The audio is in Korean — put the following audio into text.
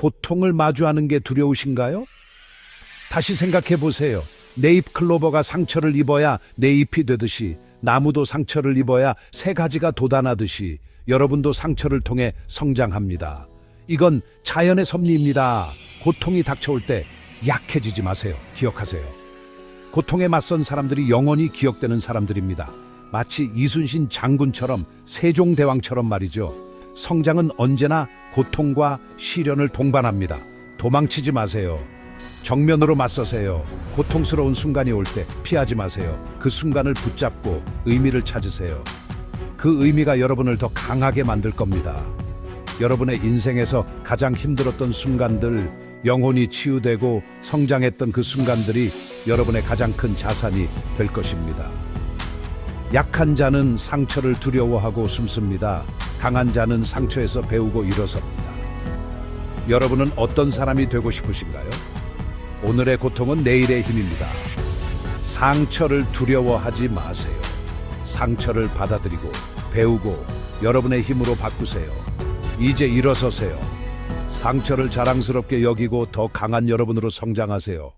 고통을 마주하는 게 두려우신가요? 다시 생각해 보세요. 내잎 클로버가 상처를 입어야 내 잎이 되듯이 나무도 상처를 입어야 새 가지가 돋아나듯이 여러분도 상처를 통해 성장합니다. 이건 자연의 섭리입니다. 고통이 닥쳐올 때 약해지지 마세요. 기억하세요. 고통에 맞선 사람들이 영원히 기억되는 사람들입니다. 마치 이순신 장군처럼 세종대왕처럼 말이죠. 성장은 언제나 고통과 시련을 동반합니다. 도망치지 마세요. 정면으로 맞서세요. 고통스러운 순간이 올 때 피하지 마세요. 그 순간을 붙잡고 의미를 찾으세요. 그 의미가 여러분을 더 강하게 만들 겁니다. 여러분의 인생에서 가장 힘들었던 순간들, 영혼이 치유되고 성장했던 그 순간들이 여러분의 가장 큰 자산이 될 것입니다. 약한 자는 상처를 두려워하고 숨습니다. 강한 자는 상처에서 배우고 일어섭니다. 여러분은 어떤 사람이 되고 싶으신가요? 오늘의 고통은 내일의 힘입니다. 상처를 두려워하지 마세요. 상처를 받아들이고 배우고 여러분의 힘으로 바꾸세요. 이제 일어서세요. 상처를 자랑스럽게 여기고 더 강한 여러분으로 성장하세요.